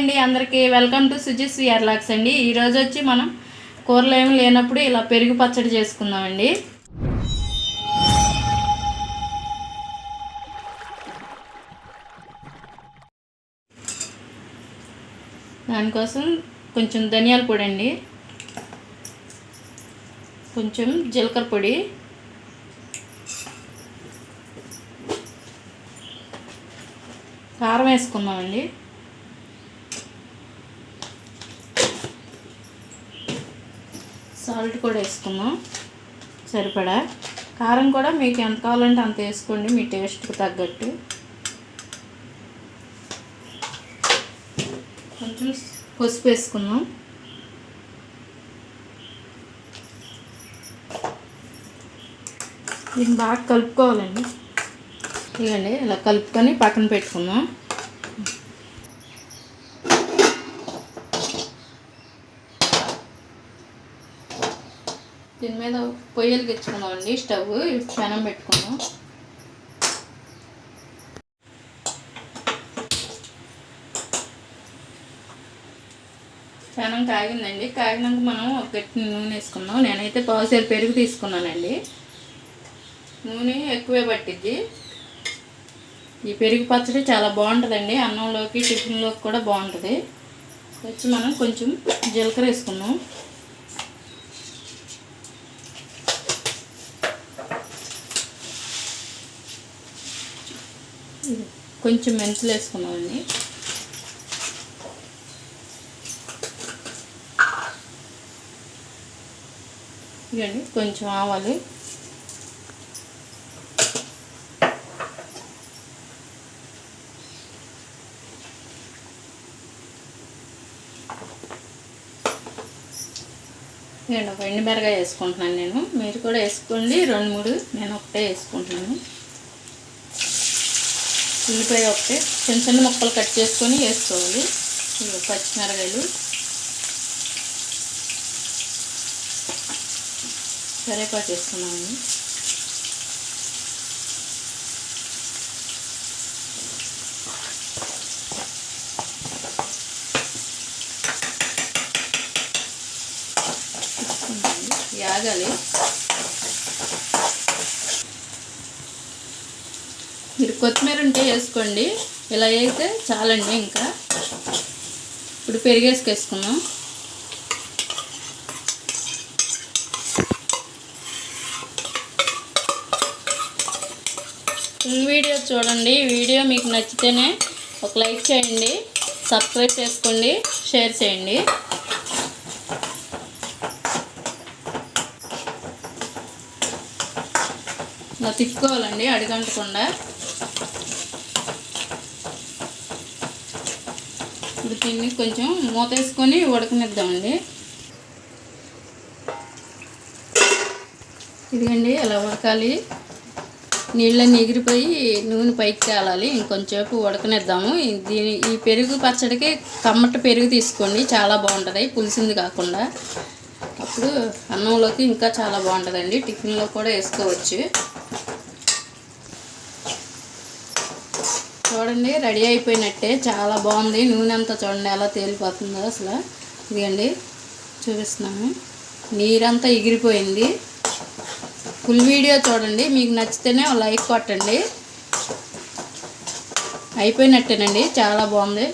అండి అందరికీ welcome to సుజిస్ lakhs అండి. ఈరోజు వచ్చి మనం కూరలు ఏమి లేనప్పుడు ఇలా పెరుగు పచ్చడి చేసుకుందామండి. దానికోసం కొంచెం ధనియాల పొడి అండి. కొంచెం జీలకర్ర పొడి. కారం వేసుకుందామండి. సాల్ట్ కూడా వేసుకుందాం. సరిపడా? కారం కూడా మీకు ఎంత కావాలంటే అంత వేసుకోండి మీ టేస్ట్కి తగ్గట్టు. కొంచెం పసుపు వేసుకుందాం. దీన్ని బాగా కలుపుకోవాలండి. ఇవ్వండి ఇలా కలుపుకొని పక్కన పెట్టుకుందాం. దీని మీద పొయ్యలు తెచ్చుకుందాం అండి. స్టవ్ క్షణం పెట్టుకున్నాం క్షణం కాగిందండి. కాగినాక మనం ఒక గట్టి నూనె వేసుకున్నాం నేనైతే పావుసేరు పెరుగు తీసుకున్నానండి. నూనె ఎక్కువే పట్టిద్ది. ఈ పెరుగు పచ్చడి చాలా బాగుంటుందండి. అన్నంలోకి టిఫిన్లోకి కూడా బాగుంటుంది. వచ్చి మనం కొంచెం జీలకర్ర వేసుకున్నాం కొంచెం మెంతులు వేసుకున్నామండి ఇదండి కొంచెం ఆవాలి. నేను ఒక ఎండుమిరగాయ వేసుకుంటున్నాను నేను. మీరు కూడా వేసుకోండి. రెండు మూడు నేను ఒకటే వేసుకుంటున్నాను. ఉల్లిపాయ ఒకటి. చిన్న చిన్న ముక్కలు కట్ చేసుకొని వేసుకోవాలి. పచ్చిమిరకాయలు కరేపాకు వేసుకున్నాము యాగాలి. కొత్తిమీర ఉంటే వేసుకోండి. ఇలా అయితే చాలండి ఇంకా. ఇప్పుడు పెరిగేసుకేసుకున్నాం ఫుల్ వీడియో చూడండి. వీడియో మీకు నచ్చితేనే ఒక లైక్ చేయండి. సబ్స్క్రైబ్ చేసుకోండి. షేర్ చేయండి. ఇలా తిప్పుకోవాలండి. అడిగంటకుండా. ఇప్పుడు దీన్ని కొంచెం మూత వేసుకొని ఉడకనిద్దామండి. ఇదిగండి అలా ఉడకాలి. నీళ్ళ ఎగిరిపోయి నూనె పైకి తేలాలి. ఇంకొంచెంసేపు ఉడకనిద్దాము. దీని ఈ పెరుగు పచ్చడికి కమ్మట పెరుగు తీసుకోండి. చాలా బాగుంటుంది. పులిసింది కాకుండా. అప్పుడు అన్నంలోకి ఇంకా చాలా బాగుంటుందండి. టిఫిన్లో కూడా వేసుకోవచ్చు. చూడండి రెడీ అయిపోయినట్టే. చాలా బాగుంది. నూనె అంతా చూడండి ఎలా తేలిపోతుందో అసలు. ఇదిగండి చూపిస్తున్నాము నీరంతా ఎగిరిపోయింది. ఫుల్ వీడియో చూడండి. మీకు నచ్చితేనే లైక్ కొట్టండి. అయిపోయినట్టేనండి. చాలా బాగుంది.